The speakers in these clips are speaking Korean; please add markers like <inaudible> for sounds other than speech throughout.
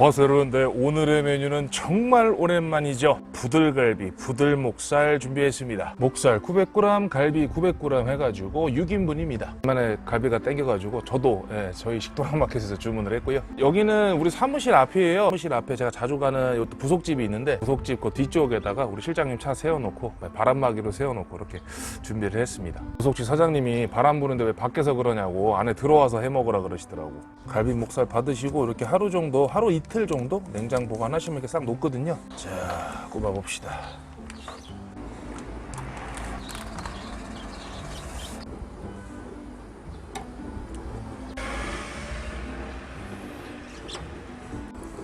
버스런데 오늘의 메뉴는 정말 오랜만이죠. 부들갈비, 부들목살 준비했습니다. 목살 900g, 갈비 900g 해가지고 6인분입니다. 만에 갈비가 땡겨가지고 저도 예, 저희 식도락마켓에서 주문을 했고요. 여기는 우리 사무실 앞이에요. 사무실 앞에 제가 자주 가는 부속집이 있는데 부속집 그 뒤쪽에다가 우리 실장님 차 세워놓고 바람막이로 세워놓고 이렇게 준비를 했습니다. 부속집 사장님이 바람 부는데 왜 밖에서 그러냐고 안에 들어와서 해 먹으라 그러시더라고. 갈비 목살 받으시고 이렇게 하루 정도, 하루 이틀 정도 냉장 보관하시면 이렇게 싹 녹거든요. 자, 꼽아 봅시다.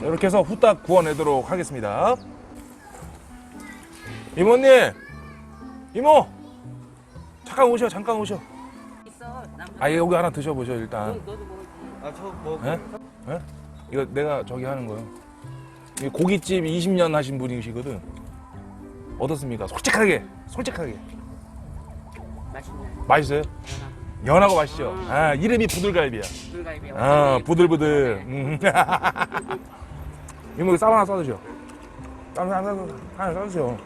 이렇게 해서 후딱 구워내도록 하겠습니다. 이모님, 이모, 잠깐 오셔, 잠깐 오셔. 있어. 남아 여기 하나 드셔보셔 일단. 너도 먹을지. 아저 뭐. 예? 예? 이거 내가 저기 하는 거요. 이 고깃집 20년 하신 분이시거든. 어떻습니까? 솔직하게, 솔직하게. 맛있네. 맛있어요? 연하고 맛있죠? 아, 이름이 부들갈비야. 불갈비. 아, 부들부들. 음. <laughs> 이모 쌈 하나 싸드셔. 쌈 하나 싸- 하나 싸드세요.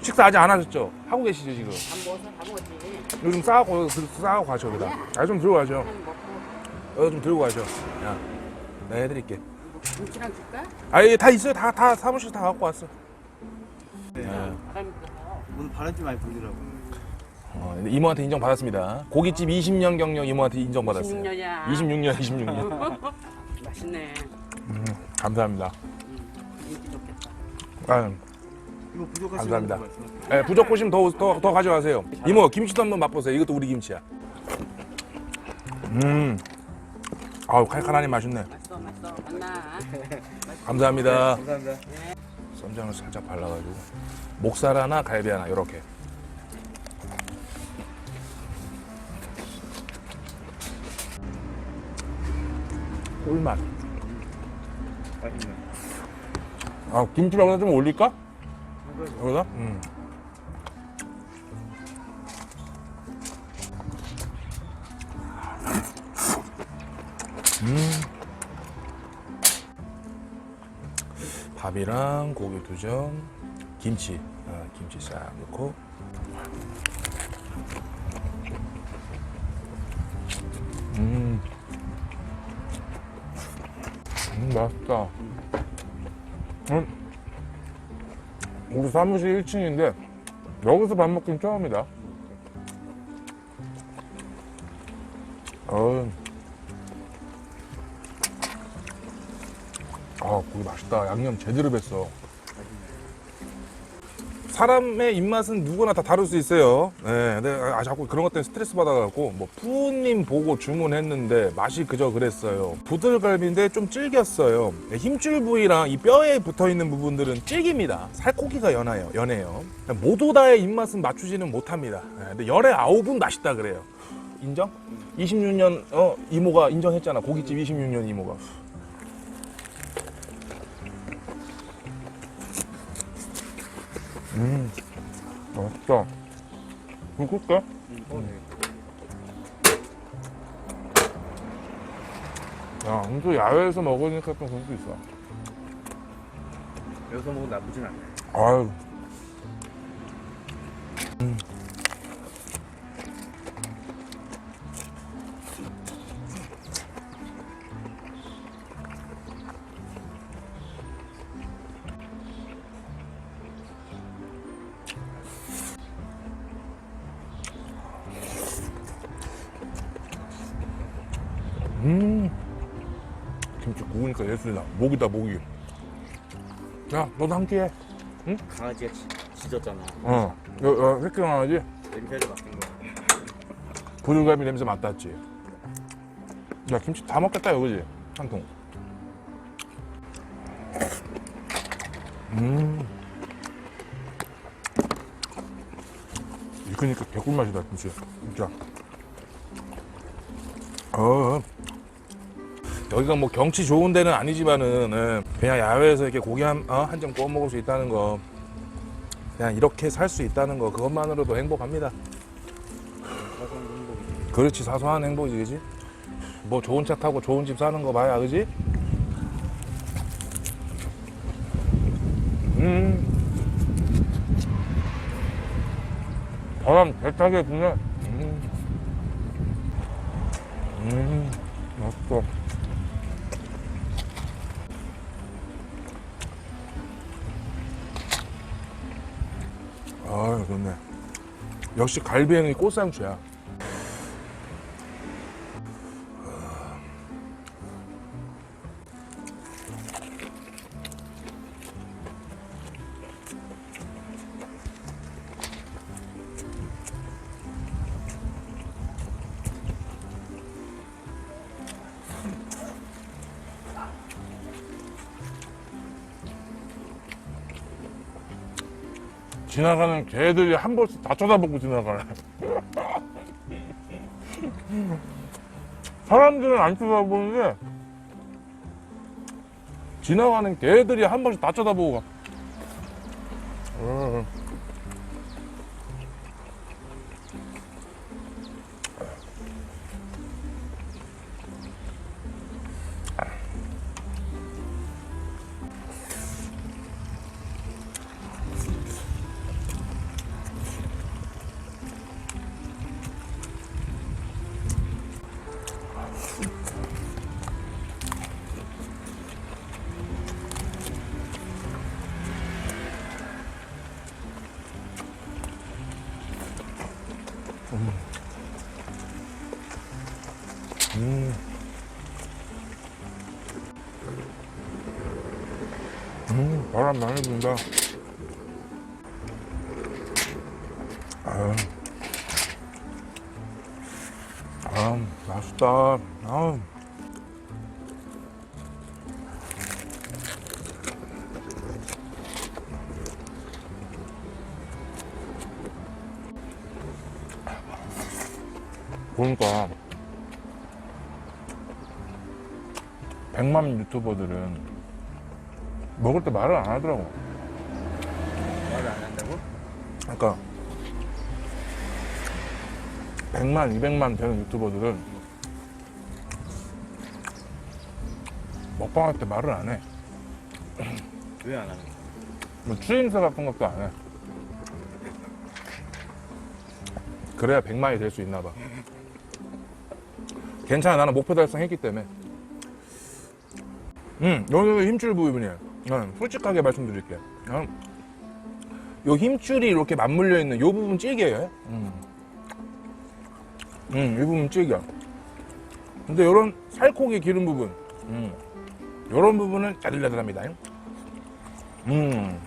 식사 아직 안 하셨죠? 하고 계시죠 지금? 안 먹어서 다 먹었지. 좀 싸고 싸고 가셔 여기다. 아좀 들고 가셔. 한 먹고 여기 좀 들고 가셔. 야, 내가 해드릴게. 뭐 김치랑 줄까? 아, 이게 다 있어요. 다, 다 사무실 다 갖고 왔어. 네. 바람이 불어서. 오늘 바람 좀 많이 불더라고. 어, 근데 이모한테 인정받았습니다. 고깃집 20년 경력 이모한테 인정받았어요. 26년 이야. 26년, 26년. 맛있네. 감사합니다. 인기 좋겠다. 아, 이거 부족하시면 감사합니다. 말씀하세요. 예, 부족 보시면 더, 더, 더 가져가세요. 이모, 김치도 한번 맛보세요. 이것도 우리 김치야. 음. 아우, 칼칼하니 맛있네. 맛있어. 만나. 감사합니다. 감사합니다. 쌈장을 살짝 발라가지고. 목살 하나, 갈비 하나, 이렇게. 꿀맛. 맛있네. 아, 김치 여기다 좀 올릴까? 여기다? 음. 음. 밥이랑 고기 두 점, 김치, 아, 김치 싹 넣고. 음. 음, 맛있다. 음. 우리 사무실 1층인데 여기서 밥 먹긴 처음이다. 어. 아, 고기 맛있다. 양념 제대로 뱄어. 사람의 입맛은 누구나 다 다를 수 있어요. 네, 근데 아, 자꾸 그런 것 때문에 스트레스 받아갖고 뭐 푸우님 보고 주문했는데 맛이 그저 그랬어요. 부들갈비인데 좀 질겼어요. 네, 힘줄 부위랑 이 뼈에 붙어 있는 부분들은 질깁니다. 살코기가 연해요. 연해요. 모두 다의 입맛은 맞추지는 못합니다. 네, 근데 열의 아홉은 맛있다 그래요. 인정? 26년 어 이모가 인정했잖아. 고깃집 26년 이모가. 음, 맛있다. 불 끌게. 야, 근데 야외에서 먹으니까 좀 그럴 수 있어. 여기서 먹으면 나쁘진 않네. 아유. 음. 음. 김치 구우니까 예술이다. 목이다, 목이. 야, 너도 함께 해. 강아지가 지, 짖었잖아. 어, 여, 여, 새끼 강아지 냄새를 맡은 거. 부들갈비 냄새 맡았지. 야, 김치 다 먹겠다, 여기지? 한 통. 음. 익으니까 개꿀 맛이다, 김치. 진짜. 어. 여기가 뭐 경치 좋은 데는 아니지만은, 예, 그냥 야외에서 이렇게 고기 한, 어, 구워 먹을 수 있다는 거. 그냥 이렇게 살 수 있다는 거, 그것만으로도 행복합니다. 그렇지 사소한 행복이지 그지 뭐 좋은 차 타고 좋은 집 사는 거 봐야 그지 음. 바람 배타게 부네. 음. 음, 맛있어. 아, 좋네. 역시 갈비에는 꽃상추야. 지나가는 개들이 한 번씩 다 쳐다보고 지나가네. 사람들은 안 쳐다보는데 지나가는 개들이 한 번씩 다 쳐다보고 가. 음. 음. 음, 바람 많이 분다. 아, 아, 맛있다. 아. 보니까 100만 유튜버들은 먹을 때 말을 안 하더라고. 말을 안 한다고? 그러니까 100만, 200만 되는 유튜버들은 먹방할 때 말을 안 해. 왜 안 하는 거야? 뭐 추임새 같은 것도 안 해. 그래야 100만이 될 수 있나 봐. 괜찮아. 나는 목표 달성했기 때문에. 음, 여기서 힘줄 부분이에 요. 음, 솔직하게 말씀드릴게요. 음, 요 힘줄이 이렇게 맞물려 있는 요 부분 찌개예요. 음. 음, 이 부분 찌개. 근데 요런 살코기 기름 부분, 음, 요런 부분은 야들야들합니다. 음. 음.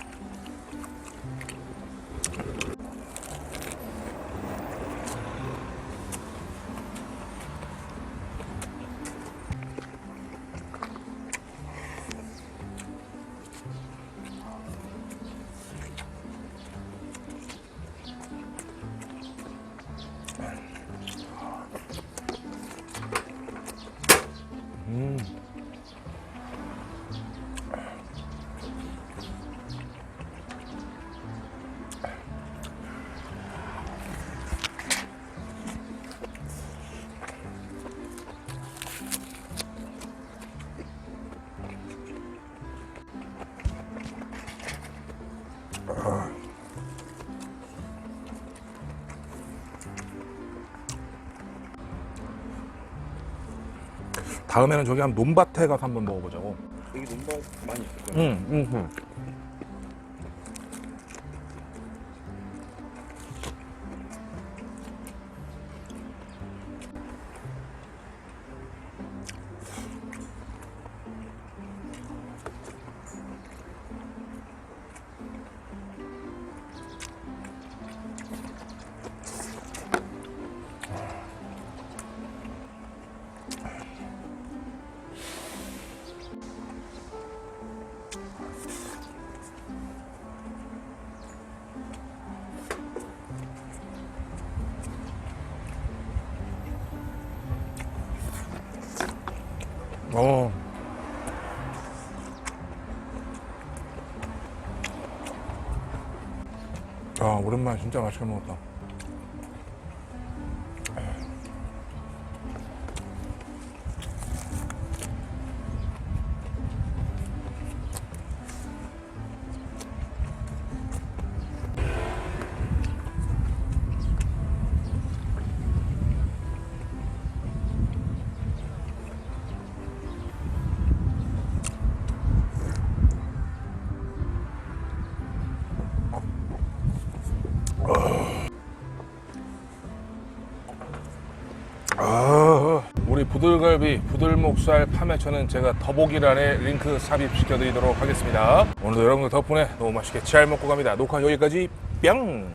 다음에는 저기 한 논밭에 가서 한번 먹어보자고. 여기 논밭 많이 있을 거야. 응, 응, 응. 어. 아, 오랜만에 진짜 맛있게 먹었다. 부들갈비, 부들목살 판매처는 제가 더보기란에 링크 삽입시켜드리도록 하겠습니다. 오늘도 여러분들 덕분에 너무 맛있게 잘 먹고 갑니다. 녹화 여기까지 뿅!